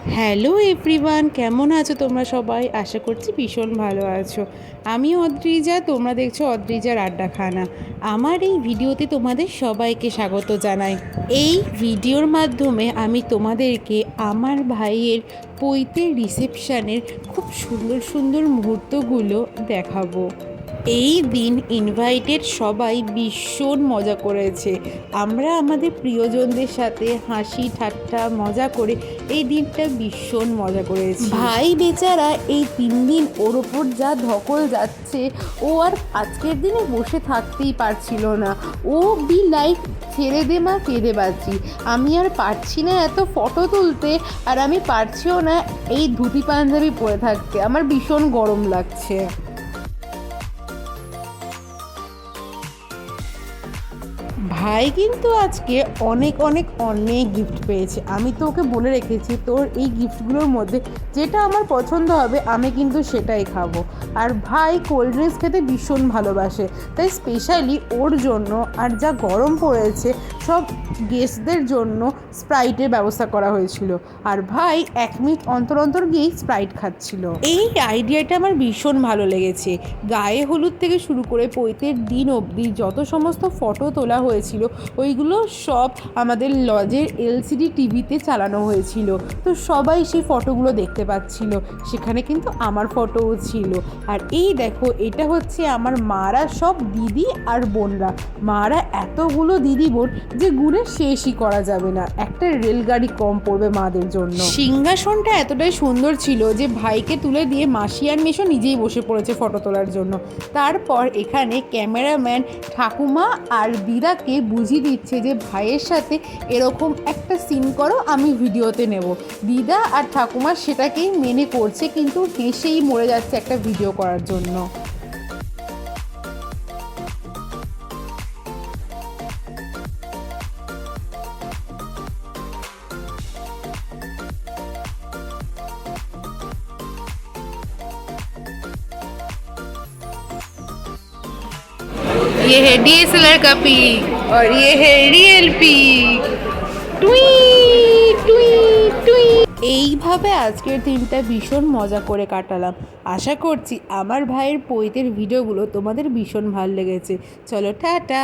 Hello everyone, কেমন আছো তোমরা সবাই? আশা করছি ভীষণ ভালো আছো। আমি অদ্রিজা, তোমরা দেখছ অদ্রিজার আড্ডাখানা। আমার এই ভিডিওতে তোমাদের সবাইকে স্বাগত জানাই। এই ভিডিওর মাধ্যমে আমি তোমাদেরকে আমার ভাইয়ের পৈতের রিসেপশানের খুব সুন্দর সুন্দর মুহূর্তগুলো দেখাবো। এই দিন ইনভাইটেড সবাই ভীষণ মজা করেছে। আমরা আমাদের প্রিয়জনদের সাথে হাসি, ঠাট্টা, মজা করে এই দিনটা ভীষণ মজা করেছি। ভাই বেচারা এই তিন দিন ওর ওপর যা ধকল যাচ্ছে, ও আর আজকের দিনে বসে থাকতেই পারছিল না। ও বি লাইক ছেড়ে দে মা, কেঁদে বাঁচি। আমি আর পারছি না এত ফটো তুলতে, আর আমি পারছিও না এই ধুতি পাঞ্জাবি পরে থাকতে। আমার ভীষণ গরম লাগছে। ভাই কিন্তু আজকে অনেক অনেক অনেক গিফট পেয়েছে। আমি তো ওকে বলে রেখেছি, তোর এই গিফটগুলোর মধ্যে যেটা আমার পছন্দ হবে, আমি কিন্তু সেটাই খাব। আর ভাই কোল্ড ড্রিঙ্কস খেতে ভীষণ ভালোবাসে, তাই স্পেশালি ওর জন্য আর যা গরম পড়েছে, সব গেস্টদের জন্য স্প্রাইটের ব্যবস্থা করা হয়েছিল। আর ভাই এক মিনিট অন্তর অন্তর গিয়েই স্প্রাইট খাচ্ছিল। এই আইডিয়াটা আমার ভীষণ ভালো লেগেছে। গায়ে হলুদ থেকে শুরু করে পৈতের দিন অবধি যত সমস্ত ফটো তোলা হয়েছিল ওইগুলো সব আমাদের লজের এলসিডি টিভিতে চালানো হয়েছিল। তো সবাই সেই ফটোগুলো দেখতে পাচ্ছিল। সেখানে কিন্তু আমার ফটোও ছিল। আর এই দেখো, এটা হচ্ছে আমার মারা সব দিদি আর বোনরা। মারা এতগুলো দিদি বোন যে গুণে শেষই করা যাবে না। একটা রেলগাড়ি কম পড়বে মাদের জন্য। সিংহাসনটা এতটাই সুন্দর ছিল যে ভাইকে তুলে দিয়ে মাসি আর মেশো নিজেই বসে পড়েছে ফটো তোলার জন্য। তারপর এখানে ক্যামেরাম্যান ঠাকুমা আর দিদাকে বুঝিয়ে দিচ্ছে যে ভাইয়ের সাথে এরকম একটা সিন করো আমি ভিডিওতে নেব দিদা আর ঠাকুমা সেটাকেই মেনে করছে কিন্তু হেসেই মরে যাচ্ছে একটা ভিডিও করার জন্য ये है डीएसएलआर का पिक और ये है रियल पिक টুই টুই টুই এইভাবে আজকের দিনটা ভীষণ মজা করে কাটালাম আশা করছি আমার ভাইয়ের পৈতের ভিডিওগুলো তোমাদের ভীষণ ভালো লেগেছে চলো টাটা